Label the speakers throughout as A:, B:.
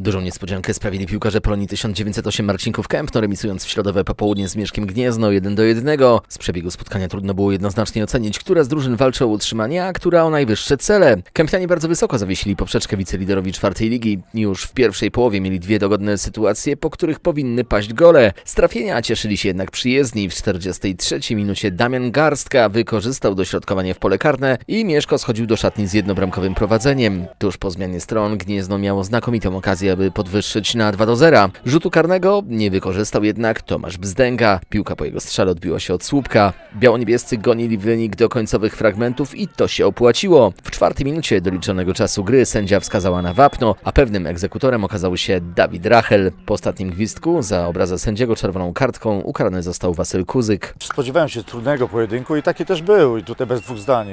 A: Dużą niespodziankę sprawili piłkarze Polonii 1908 Marcinków Kępno, remisując w środowe popołudnie z Mieszkiem Gniezno 1 do 1. Z przebiegu spotkania trudno było jednoznacznie ocenić, która z drużyn walczy o utrzymanie, a która o najwyższe cele. Kępnianie bardzo wysoko zawiesili poprzeczkę wiceliderowi czwartej ligi. Już w pierwszej połowie mieli dwie dogodne sytuacje, po których powinny paść gole. Z trafienia cieszyli się jednak przyjezdni. W 43 minucie Damian Garstka wykorzystał dośrodkowanie w pole karne i Mieszko schodził do szatni z jednobramkowym prowadzeniem. Tuż po zmianie stron Gniezno miało znakomitą okazję, aby podwyższyć na 2 do 0. Rzutu karnego nie wykorzystał jednak Tomasz Bzdęga. Piłka po jego strzale odbiła się od słupka. Białoniebiescy gonili wynik do końcowych fragmentów i to się opłaciło. W czwartej minucie doliczonego czasu gry sędzia wskazała na wapno, a pewnym egzekutorem okazał się Dawid Rachel. Po ostatnim gwizdku za obrazę sędziego czerwoną kartką ukarany został Wasyl Kuzyk.
B: Spodziewałem się trudnego pojedynku i taki też był i tutaj bez dwóch zdań.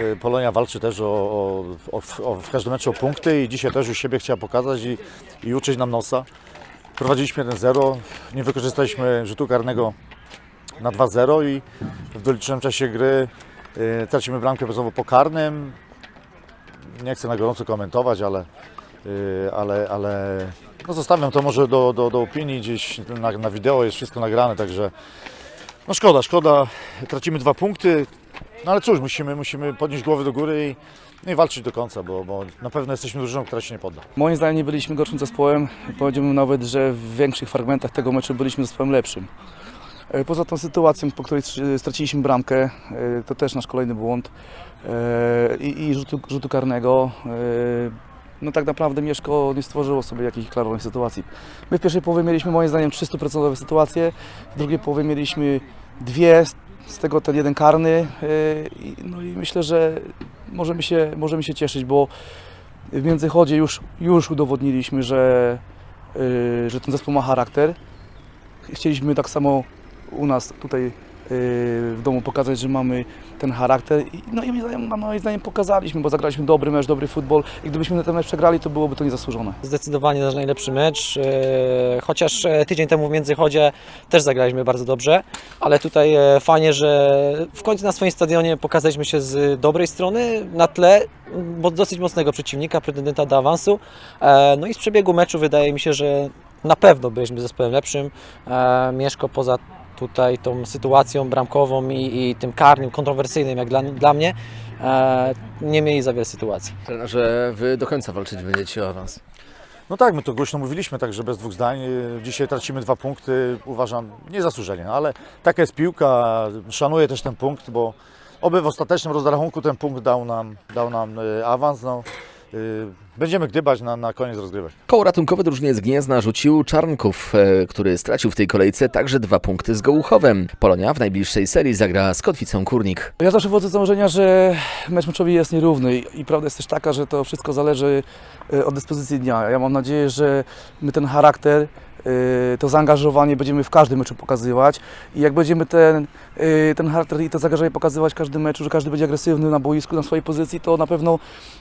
B: E, Polonia walczy też o, o, o, w każdym meczu o punkty i dzisiaj też już siebie chciała pokazać i, i uczyć nam nosa. Prowadziliśmy 1-0, nie wykorzystaliśmy rzutu karnego na 2-0 i w doliczonym czasie gry e, tracimy bramkę bezpośrednio po karnym. Nie chcę na gorąco komentować, ale, e, ale, ale no zostawiam to może do, do, do opinii gdzieś na, na wideo, jest wszystko nagrane, także no szkoda, szkoda, tracimy dwa punkty, no ale cóż, musimy, musimy podnieść głowę do góry i, no i walczyć do końca, bo, bo na pewno jesteśmy drużyną, która się nie podda.
C: Moim zdaniem nie byliśmy gorszym zespołem. Powiedziałbym nawet, że w większych fragmentach tego meczu byliśmy zespołem lepszym. E, Poza tą sytuacją, po której str- straciliśmy bramkę, e, to też nasz kolejny błąd e, i, i rzutu, rzutu karnego. No tak naprawdę Mieszko nie stworzyło sobie jakichś klarownych sytuacji. My w pierwszej połowie mieliśmy moim zdaniem 300% sytuacje, w drugiej połowie mieliśmy dwie, z- tego ten jeden karny. i- No i myślę, że możemy się, możemy się cieszyć, bo w Międzychodzie już, już udowodniliśmy, że, yy, że ten zespół ma charakter. Chcieliśmy tak samo u nas tutaj w domu pokazać, że mamy ten charakter. No i moim zdaniem, moim zdaniem pokazaliśmy, bo zagraliśmy dobry mecz, dobry futbol i gdybyśmy ten mecz przegrali, to byłoby to niezasłużone.
D: Zdecydowanie nasz najlepszy mecz, e, chociaż e, tydzień temu w Międzychodzie też zagraliśmy bardzo dobrze, ale tutaj e, fajnie, że w końcu na swoim stadionie pokazaliśmy się z dobrej strony na tle dosyć mocnego przeciwnika, pretendenta do awansu. E, No i z przebiegu meczu wydaje mi się, że na pewno byliśmy zespołem lepszym. Mieszko poza tutaj tą sytuacją bramkową i, i tym karnym, kontrowersyjnym jak dla, dla mnie, e, nie mieli za wiele sytuacji.
A: Trenerze, wy do końca walczyć będziecie o awans.
B: No tak, my to głośno mówiliśmy, także bez dwóch zdań. Dzisiaj tracimy dwa punkty, uważam, niezasłużenie, ale taka jest piłka, szanuję też ten punkt, bo oby w ostatecznym rozrachunku ten punkt dał nam, dał nam y, awans. No, będziemy gdybać na, na koniec rozgrywek.
A: Koło ratunkowe drużynie z Gniezna rzucił Czarnków, e, który stracił w tej kolejce także dwa punkty z Gołuchowem. Polonia w najbliższej serii zagra z Kotwicą Kurnik.
C: Ja zawsze wychodzę z założenia, że mecz meczowi jest nierówny i, i prawda jest też taka, że to wszystko zależy e, od dyspozycji dnia. Ja mam nadzieję, że my ten charakter, to zaangażowanie będziemy w każdym meczu pokazywać i jak będziemy ten, e, ten charakter i to zaangażowanie pokazywać w każdym meczu, że każdy będzie agresywny na boisku, na swojej pozycji, to na pewno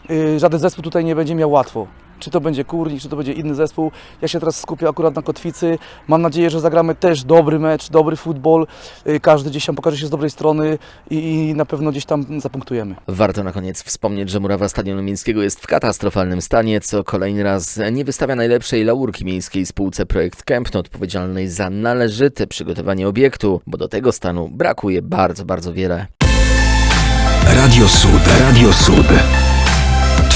C: e, żaden zespół tutaj nie będzie miał łatwo. Czy to będzie Kurnik, czy to będzie inny zespół. Ja się teraz skupię akurat na Kotwicy. Mam nadzieję, że zagramy też dobry mecz, dobry futbol. E, Każdy gdzieś tam pokaże się z dobrej strony i, i na pewno gdzieś tam zapunktujemy.
A: Warto na koniec wspomnieć, że murawa Stadionu Miejskiego jest w katastrofalnym stanie, co kolejny raz nie wystawia najlepszej laurki miejskiej spółce Projekt Kempno, odpowiedzialnej za należyte przygotowanie obiektu, bo do tego stanu brakuje bardzo, bardzo wiele.
E: Radio Sud. Radio Sud.